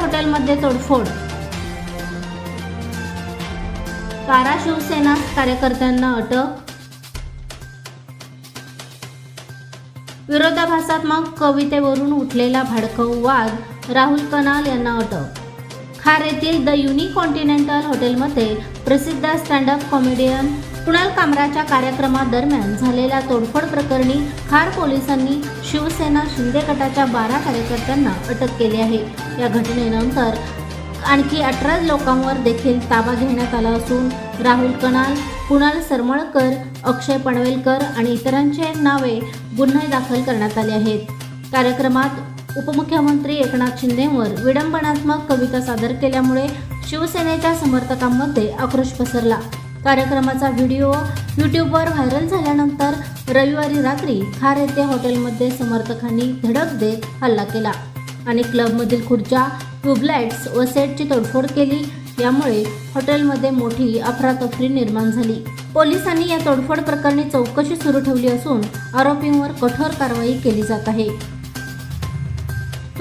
हॉटेलमध्ये तोडफोड. कारा शिवसेना कार्यकर्त्यांना अटक. विरोधाभासात्मक कवितेवरून उठलेला भाडकव वाद राहुल कनाल यांना अटक. खार येथील द युनिक कॉन्टिनेंटल हॉटेलमध्ये प्रसिद्ध स्टँडअप कॉमेडियन कुणाल कामराच्या कार्यक्रमादरम्यान झालेल्या तोडफोड प्रकरणी खार पोलिसांनी शिवसेना शिंदे गटाच्या बारा कार्यकर्त्यांना अटक केली आहे. या घटनेनंतर आणखी अठरा लोकांवर देखील ताबा घेण्यात आला असून राहुल कणाल कुणाल सरमळकर अक्षय पनवेलकर आणि इतरांचे नावे गुन्हे दाखल करण्यात आले आहेत. कार्यक्रमात उपमुख्यमंत्री एकनाथ शिंदेवर विडंबनात्मक कविता सादर केल्यामुळे शिवसेनेच्या समर्थकांमध्ये आक्रोश पसरला. कार्यक्रमाचा व्हिडिओ यूट्यूबवर व्हायरल झाल्यानंतर रविवारी रात्री खार येथे हॉटेलमध्ये समर्थकांनी धडक देत हल्ला केला आणि क्लबमधील खुर्च्या ट्यूबलाइट्स व सेटची तोडफोड केली. यामुळे हॉटेलमध्ये मोठी अफरातफरी निर्माण झाली. पोलिसांनी या तोडफोड प्रकरणी चौकशी सुरू ठेवली असून आरोपींवर कठोर कारवाई केली जात आहे.